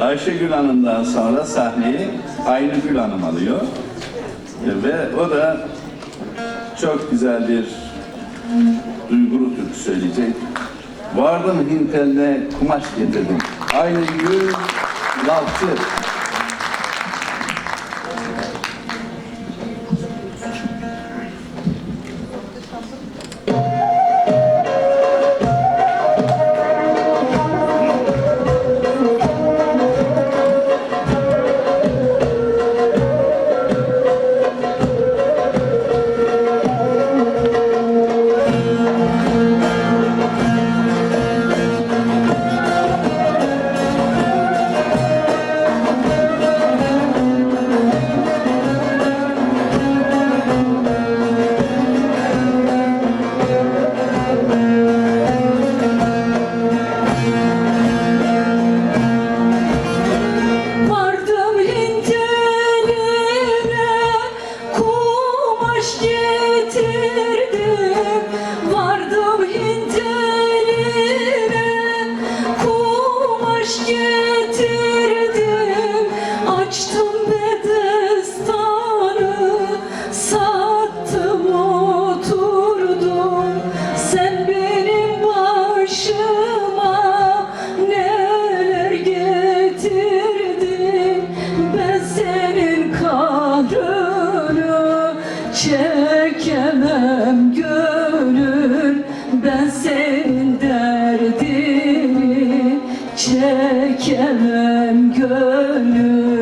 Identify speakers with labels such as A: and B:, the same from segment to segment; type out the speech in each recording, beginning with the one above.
A: Ayşegül Hanım'dan sonra sahneyi Aynugül Hanım alıyor. Ve o da çok güzel bir duygulu türkü söyleyecek. Vardım Hintel'de kumaş getirdim. Aynugül Yalçı.
B: Vardım getirdim Açtım çekemem gönül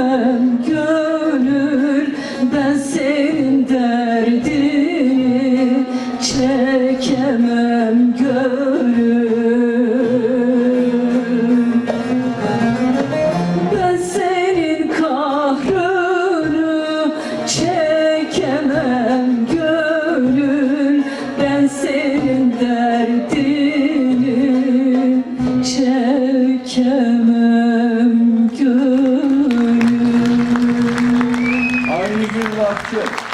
B: çekemem gönül Ben senin derdini çekemem. gönül Dankeschön.